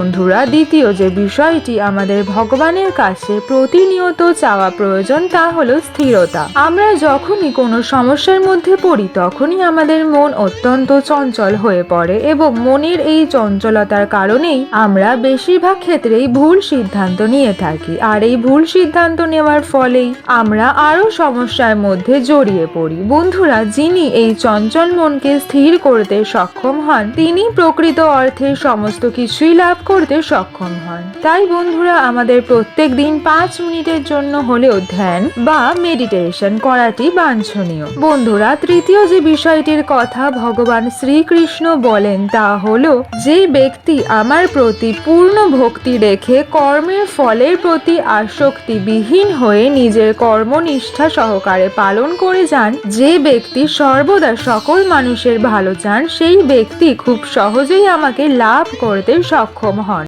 বন্ধুরা, দ্বিতীয় যে বিষয়টি আমাদের ভগবানের কাছে প্রতিনিয়ত চাওয়া প্রয়োজন তা হলো স্থিরতা। আমরা যখনই কোনো সমস্যার মধ্যে পড়ি, তখনই আমাদের মন অত্যন্ত চঞ্চল হয়ে পড়ে এবং মনের এই চঞ্চলতার কারণেই আমরা বেশিরভাগ ক্ষেত্রেই ভুল সিদ্ধান্ত নিয়ে থাকি। আর এই ভুল সিদ্ধান্ত নেওয়ার ফলেই আমরা আরও সমস্যার মধ্যে জড়িয়ে পড়ি। বন্ধুরা, যিনি এই চঞ্চল মনকে স্থির করতে সক্ষম হন, তিনি প্রকৃত অর্থে সমস্ত কিছুই লাভ করতে সক্ষম হন। তাই বন্ধুরা, আমাদের প্রত্যেক দিন পাঁচ মিনিটের জন্য হলেও ধ্যান বা মেডিটেশন করাটি বাঞ্ছনীয়। বন্ধুরা, তৃতীয় যে বিষয়টির কথা ভগবান শ্রীকৃষ্ণ বলেন তা হল যে ব্যক্তি আমার প্রতি পূর্ণ ভক্তি রেখে কর্মের ফলের প্রতি আসক্তি বিহীন হয়ে নিজের কর্মনিষ্ঠা সহকারে পালন করে যান, যে ব্যক্তি সর্বদা সকল মানুষের ভালো চান, সেই ব্যক্তি খুব সহজেই আমাকে লাভ করতে সক্ষম হন।